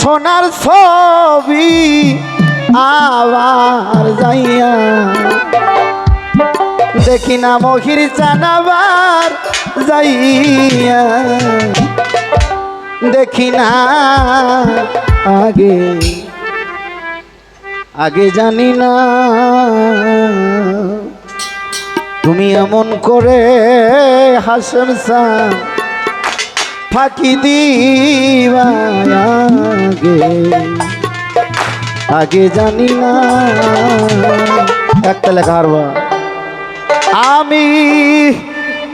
সোনার ছবি আবার যাইয়া। দেখি না মহির জানাবার যাইয়া। দেখি না আগে আগে জানি না তুমি এমন করে হাসন সা ফাঁকি দিবা আগে। জানি না। একটা লেখা হারবা আমি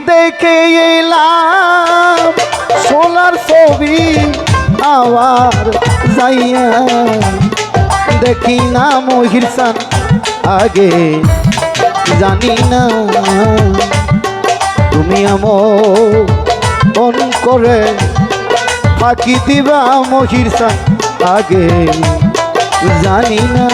দেখে এলাম সোনার ছবি আবার যাইয়া। দেখি না মহির সান আগে। জানি না। তুমি আমন করে ফাঁকি দিবা মহির সান আগে জানি না।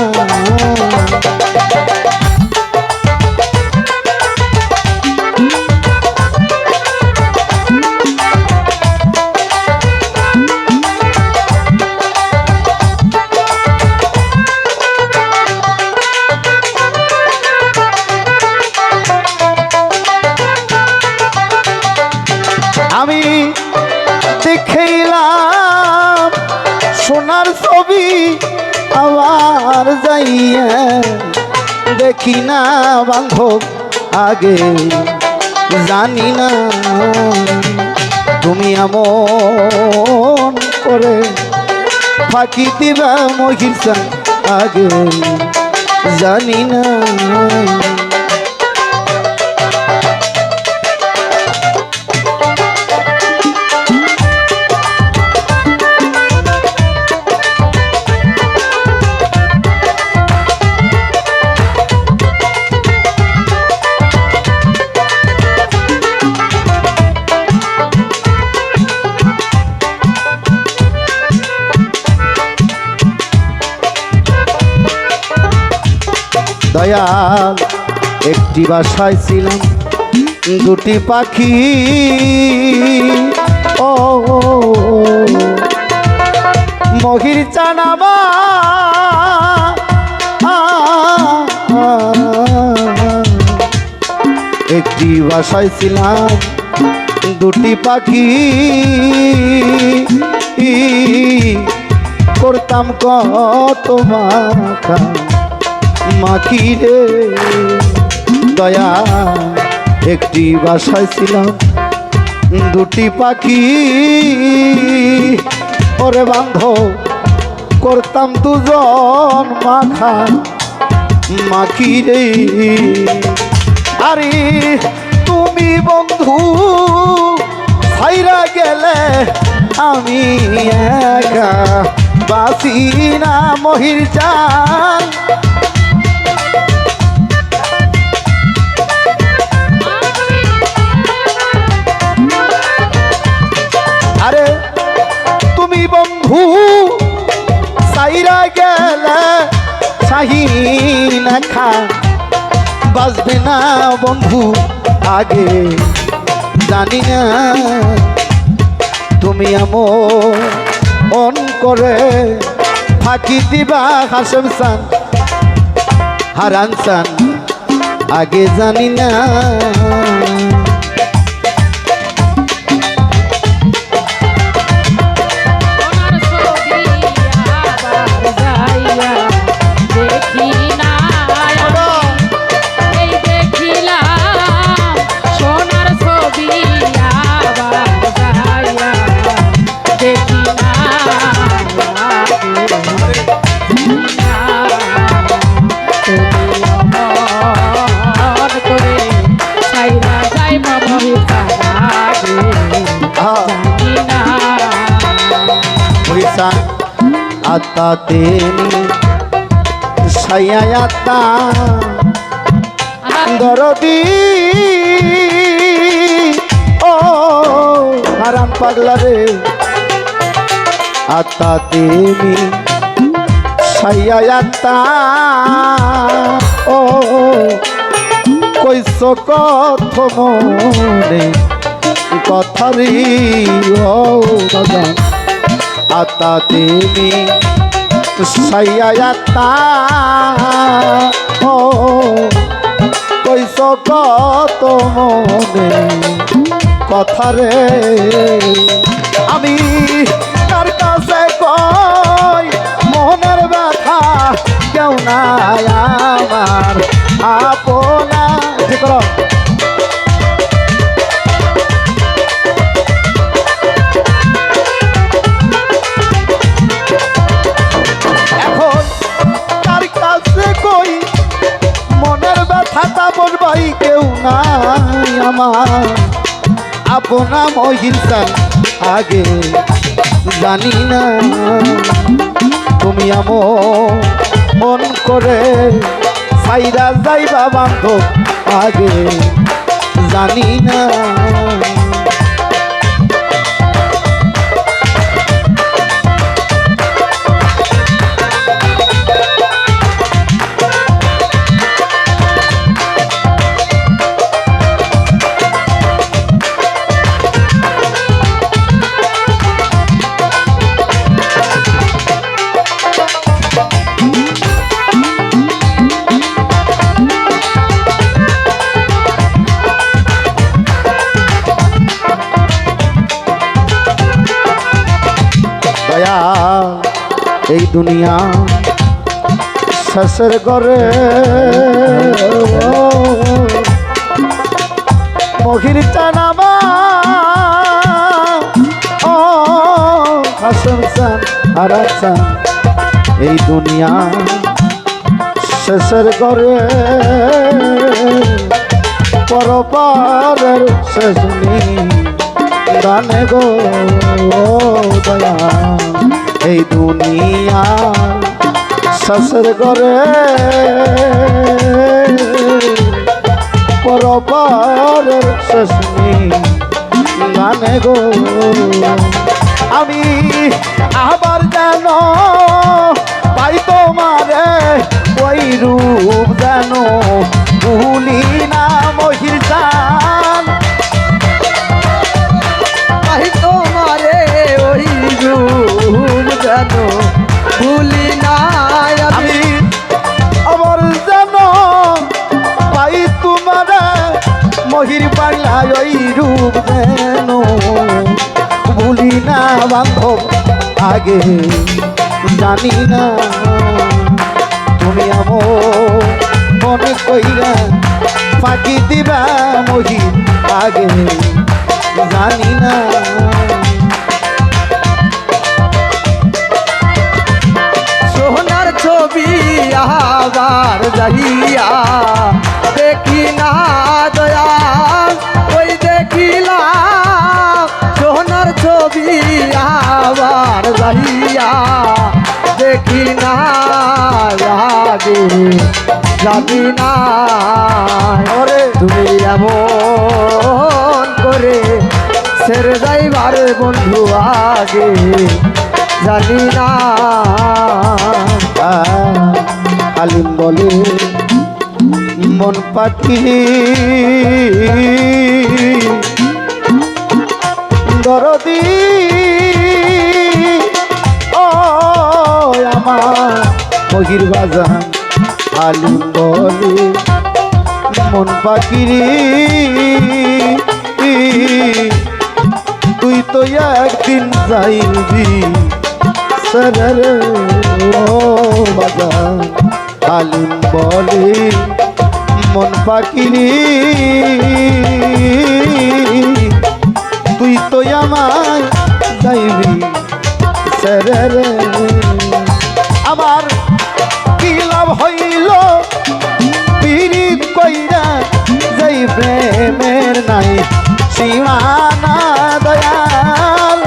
দেখি না বান্ধব আগে, জানি না তুমি এমন করে ফাঁকি দিবা মহিষা আগে, জানি না দয়াল, একটি বাসায় ছিলাম, দুটি পাখি। ও মহির চানাবা একটি বাসায় ছিলাম, দুটি পাখি। করতাম কত মাখা মাখি রে। দয়া, একটি বাসায় ছিলাম, দুটি পাখি। ওরে বান্ধ, করতাম দুজন মাখা মাখি রে। আরে, তুমি বন্ধু হাইরা গেলে আমি একা বাসি না মহির চান বাজবে না বন্ধু, আগে জানি না। তুমি এমন করে ফাঁকি দিবা হাসম সান, হারান সান, আগে জানি না। হ্যাঁ। জানি না Wisan Atta teni Saya yata Dorodi Oh Haram pagla re Atta teni Saya yata Oh কইস কথ মনে কথারি ও দাদা। আতা দেমি সাইয়া আতা, ও। কইস কত মনে কথা রে, আমি তার কাছে কই? মনের ব্যথা কেউ নাই আমার, আপনা ব্যথাটা বলবাই কেউ নাই আমার। আপনা মহিলা আগে জানি না। তুমি আমার মন করে সাইরা যাইবা বান্ধব, আগে জানি না। এই দুনিয়া শেষের করে মহির টানামা ও, হাসন চান হারাচান এই দুনিয়া শেষের করে পরপারের শেষ নেই। গানে গো দয়া এই দুনিয়া শেষের করে। পরপারের শেষ নেই। গানে গো। আমি আবার যেন পাই তোমারে, ওই রূপ যেন ভুলি না। বান্ধব আগে, জানি না তুমি আমো কইরা ফাঁকি দিবা মহির আগে, জানি না। সোনার ছবি আবার যাইয়া দেখি না দয়া আবার যাইয়া দেখি না আগে যাবি না তুমি এমন করে ছেড়ে যাইবার বন্ধু আগে জানি না। আলিম বলে মন পাখি। দরদি মহির বাজান, আলু বলে, মন পাখিরি। তুই তো একদিন যাইবি সরে ও বাজান আলিম বলে, মন পাখিরি। তুই তো আমায় যাইবি সরে আমার কি লাভ হইল। পীড়িত কইরা যাই প্রেমের নাই, সীমানা দয়াল।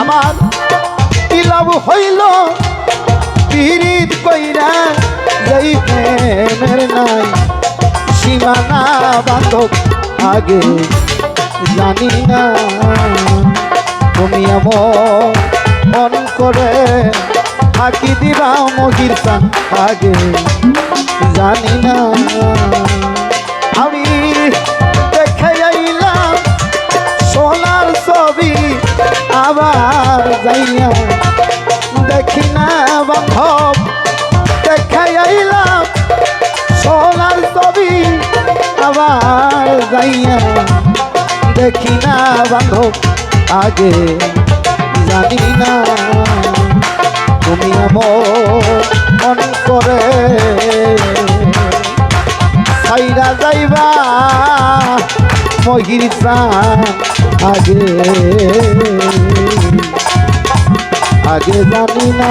আমার কি হইল? পীড়িত কইরা যাই প্রেমের নাই, সীমানা বান্ধব আগে। জানি না। তুমি আমার মন করে ফাঁকি দিবা মহির আগে। জানি না। দেখে আইলাম সোনার ছবি, আবার যাইয়া দেখি না বান্ধব। দেখে আইলাম সোনার ছবি, আবার যাইয়া দেখি না বান্ধব, আগে জানি না। তুমি মন করে সাইরা যাইবা, মহির আগে। আগে জানি না।